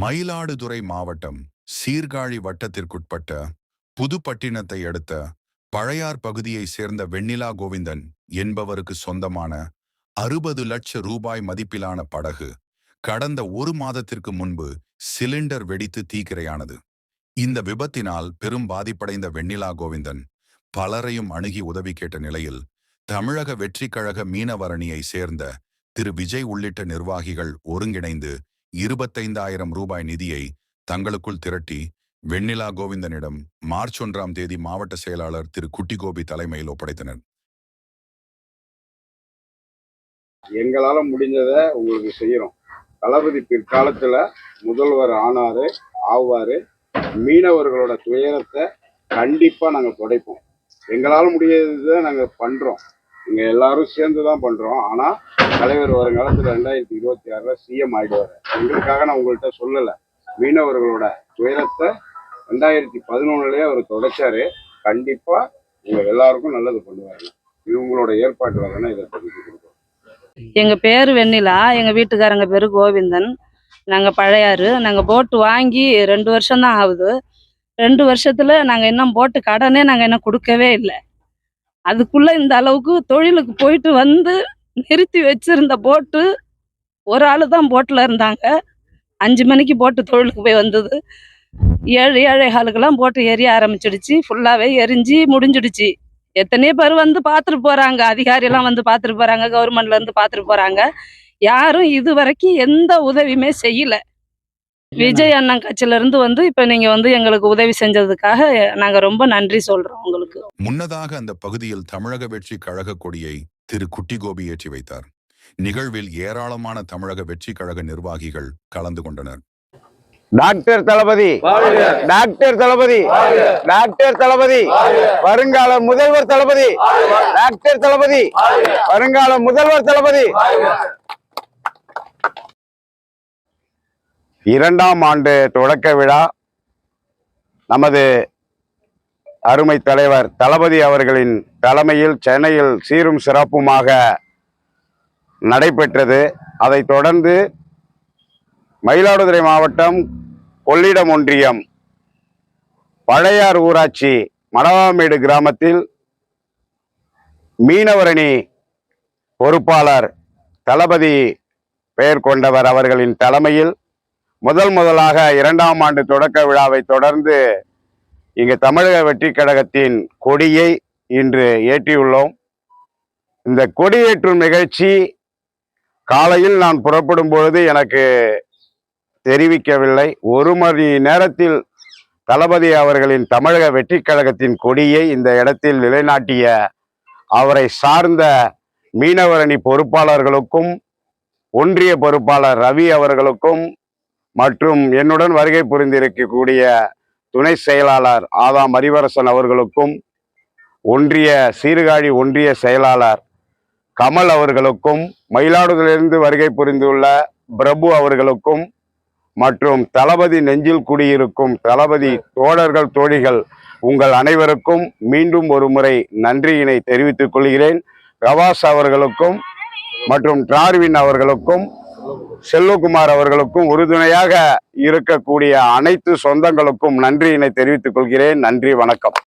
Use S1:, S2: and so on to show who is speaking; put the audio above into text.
S1: மயிலாடுதுறை மாவட்டம் சீர்காழி வட்டத்திற்குட்பட்ட புதுப்பட்டினத்தை அடுத்த பழையார் பகுதியைச் சேர்ந்த வெண்ணிலா கோவிந்தன் என்பவருக்கு சொந்தமான அறுபது லட்ச ரூபாய் மதிப்பிலான படகு கடந்த ஒரு மாதத்திற்கு முன்பு சிலிண்டர் வெடித்து தீக்கிரையானது. இந்த விபத்தினால் பெரும் பாதிப்படைந்த வெண்ணிலா கோவிந்தன் பலரையும் அணுகி உதவி கேட்ட நிலையில் தமிழக வெற்றிக்கழக மீனவரணியை சேர்ந்த திரு விஜய் உள்ளிட்ட நிர்வாகிகள் ஒருங்கிணைந்து இருபத்தைந்தாயிரம் ரூபாய் நிதியை தங்களுக்குள் திரட்டி வெண்ணிலா கோவிந்தனிடம் மார்ச் ஒன்றாம் தேதி மாவட்ட செயலாளர் திரு குட்டிகோபி தலைமையில் ஒப்படைத்தனர்.
S2: எங்களால முடிஞ்சதை உங்களுக்கு செய்யறோம். தளபதி பிற்காலத்துல முதல்வர் ஆனாரு ஆவாரு. மீனவர்களோட துயரத்தை கண்டிப்பா நாங்க துடைப்போம். எங்களால முடியாததை நாங்க பண்றோம். இங்க எல்லாரும் சேர்ந்து தான் பண்றோம். ஆனா தலைவர் வருங்காலத்துல ரெண்டாயிரத்தி இருபத்தி ஆறுல சிஎம் ஆயிடுவாரு. எங்களுக்காக நான் உங்கள்கிட்ட சொல்லல. மீனவர்களோட துயரத்தை ரெண்டாயிரத்தி பதினொன்னுலயே அவர் தொடச்சாரு. கண்டிப்பா உங்க எல்லாருக்கும் நல்லது பண்ணுவார். இது உங்களோட ஏற்பாட்டு இதை தெரிஞ்சு கொடுக்கும்
S3: எங்க பேரு வெண்ணிலா. எங்க வீட்டுக்காரங்க பேரு கோவிந்தன். நாங்க பழையாறு. நாங்க போட்டு வாங்கி ரெண்டு வருஷம் தான் ஆகுது. ரெண்டு வருஷத்துல நாங்க இன்னும் போட்டு கடனே நாங்க இன்னும் கொடுக்கவே இல்லை. அதுக்குள்ள இந்த அளவுக்கு தொழிலுக்கு போயிட்டு வந்து நிறுத்தி வச்சிருந்த போட்டு ஒரு ஆள் தான் போட்டில் இருந்தாங்க. அஞ்சு மணிக்கு போட்டு தொழிலுக்கு போய் வந்தது. ஏழு ஏழை காலுக்கெல்லாம் போட்டு எரிய ஆரம்பிச்சிடுச்சு. ஃபுல்லாகவே எரிஞ்சு முடிஞ்சிடுச்சு. எத்தனையோ பேர் வந்து பார்த்துட்டு போறாங்க. அதிகாரி எல்லாம் வந்து பார்த்துட்டு போறாங்க. கவர்மெண்ட்ல இருந்து பார்த்துட்டு போறாங்க. யாரும் இது வரைக்கும் எந்த உதவியுமே செய்யல. விஜய் அண்ணன் கட்சியில இருந்து வந்து இப்ப நீங்க வந்து எங்களுக்கு உதவி செஞ்சதுக்காக நாங்க ரொம்ப நன்றி சொல்றோம் உங்களுக்கு.
S1: முன்னதாக அந்த பகுதியில் தமிழக வெற்றி கழக கொடியை திரு குட்டிகோபி ஏற்றி வைத்தார். நிகழ்வில் ஏராளமான தமிழக வெற்றி கழக நிர்வாகிகள் கலந்து கொண்டனர்.
S4: Doctor Thalapathy doctor Thalapathy doctor Thalapathy வருங்கால முதல்வர் தளபதி டாக்டர் தளபதி வருங்கால முதல்வர் தளபதி. இரண்டாம் ஆண்டு தொடக்க விழா நமது அருமை தலைவர் தளபதி அவர்களின் தலைமையில் சென்னையில் சீரும் சிறப்புமாக நடைபெற்றது. அதைத் தொடர்ந்து மயிலாடுதுறை மாவட்டம் கொள்ளிடம் ஒன்றியம் பழையார் ஊராட்சி மணவாமேடு கிராமத்தில் மீனவரணி பொறுப்பாளர் தளபதி பெயர் கொண்டவர் அவர்களின் தலைமையில் முதல் முதலாக இரண்டாம் ஆண்டு தொடக்க விழாவை தொடர்ந்து இங்கு தமிழக வெற்றி கழகத்தின் கொடியை இன்று ஏற்றியுள்ளோம். இந்த கொடியேற்றும் நிகழ்ச்சி காலையில் நான் புறப்படும் பொழுது எனக்கு தெரிவிக்கவில்லை. ஒரு மணி நேரத்தில் தளபதி அவர்களின் தமிழக வெற்றி கழகத்தின் கொடியை இந்த இடத்தில் நிலைநாட்டிய அவரை சார்ந்த மீனவரணி பொறுப்பாளர்களுக்கும் ஒன்றிய பொறுப்பாளர் ரவி அவர்களுக்கும் மற்றும் என்னுடன் வருகை புரிந்திருக்கக்கூடிய துணை செயலாளர் ஆதாம் அறிவரசன் அவர்களுக்கும் ஒன்றிய சீர்காழி ஒன்றிய செயலாளர் கமல் அவர்களுக்கும் மயிலாடுதுறையிலிருந்து வருகை புரிந்துள்ள பிரபு அவர்களுக்கும் மற்றும் தளபதி நெஞ்சில் குடியிருக்கும் தளபதி தோழர்கள் தோழிகள் உங்கள் அனைவருக்கும் மீண்டும் ஒரு முறை நன்றியினை தெரிவித்துக் கொள்கிறேன். ரவாஸ் அவர்களுக்கும் மற்றும் டார்வின் அவர்களுக்கும் செல்வகுமார் அவர்களுக்கும் உறுதுணையாக இருக்கக்கூடிய அனைத்து சொந்தங்களுக்கும் நன்றியினை தெரிவித்துக் கொள்கிறேன். நன்றி வணக்கம்.